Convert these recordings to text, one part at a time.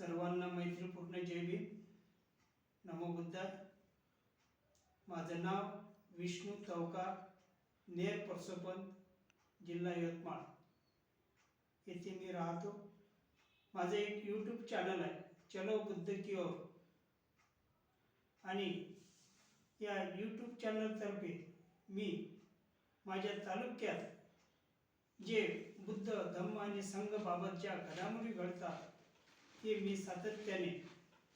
सर्वांना मैत्रीपूर्ण जय भीम. नमो बुद्धा. माझं नाव विष्णू चौकार नेर परसोपंत जिल्हा यवतमाळ. येथे मी राहतो. माझं एक यूट्यूब चॅनल आहे. चलो बुद्ध की ओर. आणि या यूट्यूब चॅनलतर्फे मी माझ्या तालुक्यात जे बुद्ध धम्म आणि संघबाबतच्या घडामोडी घडतात हे मी सातत्याने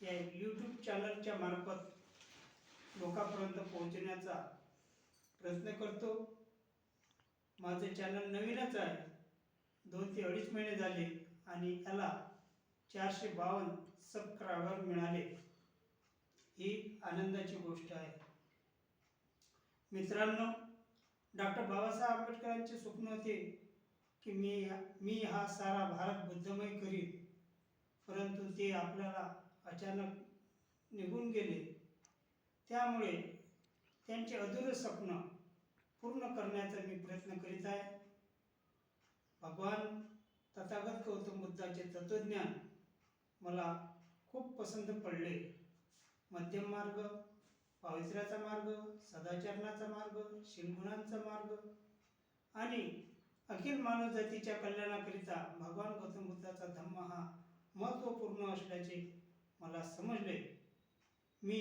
या यूट्यूब चॅनलच्या मार्फत लोकांपर्यंत पोहोचण्याचा प्रयत्न करतो. माझं चॅनल नवीनच आहे. दोन ते अडीच महिने झाले आणि याला चारशे बावन्न सबस्क्रायबर मिळाले. ही आनंदाची गोष्ट आहे. मित्रांनो डॉक्टर बाबासाहेब आंबेडकरांचे स्वप्न होते की मी मी हा सारा भारत बुद्धमय करीन. परंतु ते आपल्याला अचानक निघून गेले त्यामुळे त्यांचे अधुरं स्वप्न पूर्ण करण्याचा मी प्रयत्न करीत आहे. भगवान तथागत गौतम बुद्धाचे तत्वज्ञान मला खूप पसंत पडले. मध्यम मार्ग पावित्र्याचा मार्ग सदाचरणाचा मार्ग शिलगुणांचा मार्ग आणि अखिल मानवजातीच्या कल्याणाकरिता भगवान गौतम बुद्धाचा धम्म हा महत्त्वपूर्ण असल्याचे मला समजले. मी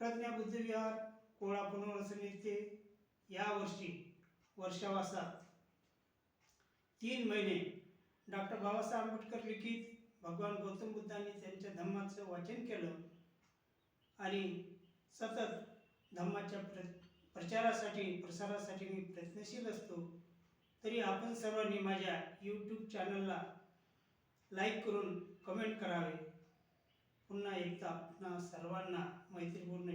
प्रज्ञा बुद्धविहार कोळा पुनर्वसन येथे यावर्षी वर्षावासात तीन महिने डॉक्टर बाबासाहेब आंबेडकर लिखित भगवान गौतम बुद्धांनी त्यांच्या धम्माचं वाचन केलं आणि सतत धम्माच्या प्र प्रचारासाठी प्रसारासाठी मी प्रयत्नशील असतो. तरी आपण सर्वांनी माझ्या यूट्यूब चॅनलला लाईक करून कमेंट करावे पुन्हा एकदा आपणा सर्वांना मैत्रीपूर्ण